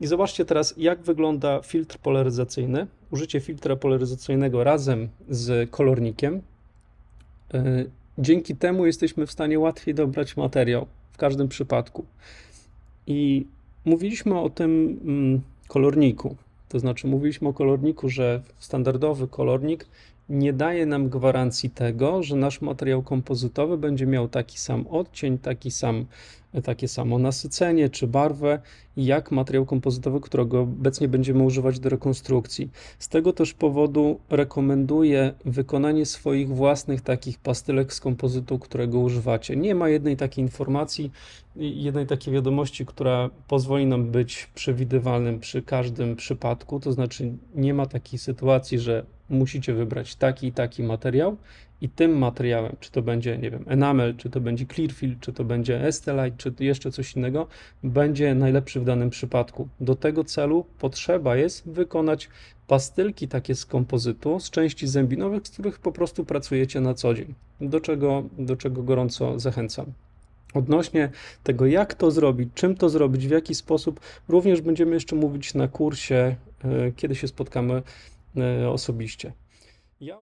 I zobaczcie teraz, jak wygląda filtr polaryzacyjny. Użycie filtra polaryzacyjnego razem z kolornikiem. Yy, Dzięki temu jesteśmy w stanie łatwiej dobrać materiał w każdym przypadku. I mówiliśmy o tym mm, kolorniku. To znaczy, mówiliśmy o kolorniku, że standardowy kolornik nie daje nam gwarancji tego, że nasz materiał kompozytowy będzie miał taki sam odcień, taki sam, takie samo nasycenie czy barwę, jak materiał kompozytowy, którego obecnie będziemy używać do rekonstrukcji. Z tego też powodu rekomenduję wykonanie swoich własnych takich pastylek z kompozytu, którego używacie. Nie ma jednej takiej informacji, jednej takiej wiadomości, która pozwoli nam być przewidywalnym przy każdym przypadku. To znaczy, nie ma takiej sytuacji, że musicie wybrać taki i taki materiał i tym materiałem, czy to będzie, nie wiem, enamel, czy to będzie clearfill, czy to będzie Estelite, czy jeszcze coś innego, będzie najlepszy w danym przypadku. Do tego celu potrzeba jest wykonać pastylki takie z kompozytu, z części zębinowych, z których po prostu pracujecie na co dzień, do czego, do czego gorąco zachęcam. Odnośnie tego, jak to zrobić, czym to zrobić, w jaki sposób, również będziemy jeszcze mówić na kursie, e, kiedy się spotkamy osobiście. Ja